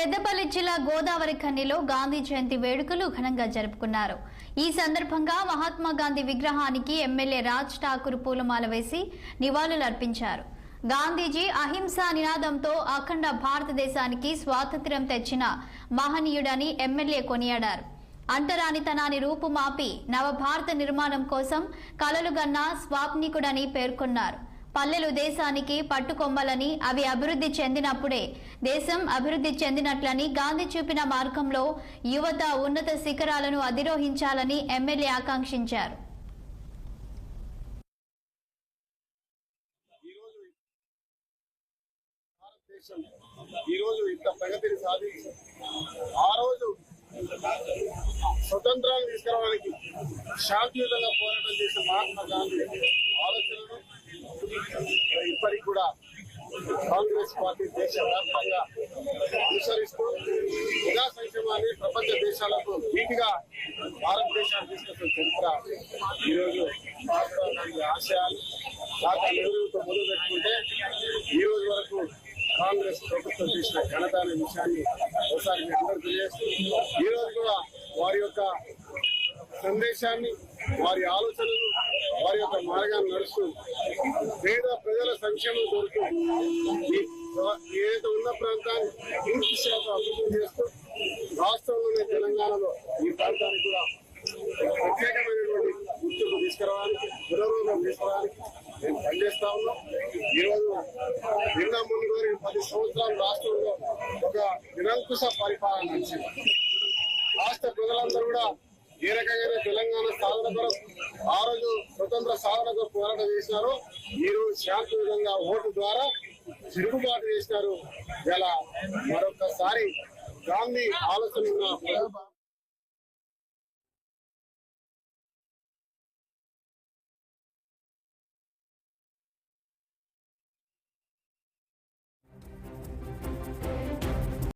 పెద్దపల్లి జిల్లా గోదావరి ఖన్నిలో గాంధీ జయంతి వేడుకలు ఘనంగా జరుపుకున్నారు. ఈ సందర్భంగా మహాత్మా గాంధీ విగ్రహానికి ఎమ్మెల్యే రాజ్ ఠాకూర్ పూలమాల వేసి నివాళులర్పించారు గాంధీజీ అహింసా నినాదంతో అఖండ భారతదేశానికి స్వాతంత్ర్యం తెచ్చిన మహనీయుడని ఎమ్మెల్యే కొనియాడారు. అంటరానితనాన్ని రూపుమాపి నవభారత నిర్మాణం కోసం కలలుగన్న స్వాప్నికుడని పేర్కొన్నారు. పల్లెలు దేశానికి పట్టుకొమ్మలని అవి అభివృద్ధి చెందినప్పుడే దేశం అభివృద్ధి చెందినట్లని గాంధీ చూపిన మార్గంలో యువత ఉన్నత శిఖరాలను అధిరోహించాలని ఎమ్మెల్యే ఆకాంక్షించారు. ఈరోజు ఇంత ప్రగతిని సాధించి ఆ రోజు స్వతంత్రాన్ని తీసుకురావడానికి శాంతియుతంగా పోరాటం చేసిన మహాత్మా గాంధీ ఆలోచనలు ఇప్పటికి కూడా కాంగ్రెస్ పార్టీ దేశ వ్యాప్తంగా అనుసరిస్తూ ప్రజా సంక్షేమాన్ని ప్రపంచ దేశాలకు నీటిగా భారతదేశాన్ని తీసుకొచ్చిన చరిత్ర ఈరోజు మహాత్మా గాంధీ ఆశయాలు దాకా నెహ్రూతో మొదలు పెట్టుకుంటే ఈ రోజు వరకు కాంగ్రెస్ ప్రభుత్వం చేసిన ఘనత అనే విషయాన్ని ఒకసారి మీ అందరూ తెలియజేస్తూ ఈ రోజు కూడా వారి యొక్క సందేశాన్ని వారి ఆలోచనలు వారి యొక్క మార్గాన్ని నడుస్తూ పేద సంక్షేమం కోరుతూ ఈ ఏదైతే ఉన్న ప్రాంతాన్ని ఇంటి శాఖ అభివృద్ధి చేస్తూ రాష్ట్రంలోనే తెలంగాణలో ఈ ప్రాంతానికి కూడా ప్రత్యేకమైనటువంటి గుర్తింపు తీసుకురావడానికి పునరుద్ధరణ తీసుకురావడానికి మేము పనిచేస్తా ఉన్నాం. ఈరోజు నిన్న ముందు వరకు పది సంవత్సరాలు రాష్ట్రంలో ఒక నిరంకుశ పరిపాలన నడిచింది. రాష్ట్ర ప్రజలందరూ కూడా ఏ రకంగా తెలంగాణ సాధన కొరకు ఆ రోజు స్వతంత్ర సాధన కొరకు పోరాటం చేసినారు. మీరు రోజు శాంతియుతంగా ఓటు ద్వారా తిరుగుబాటు చేసినారు. ఇలా మరొకసారి గాంధీ ఆలోచన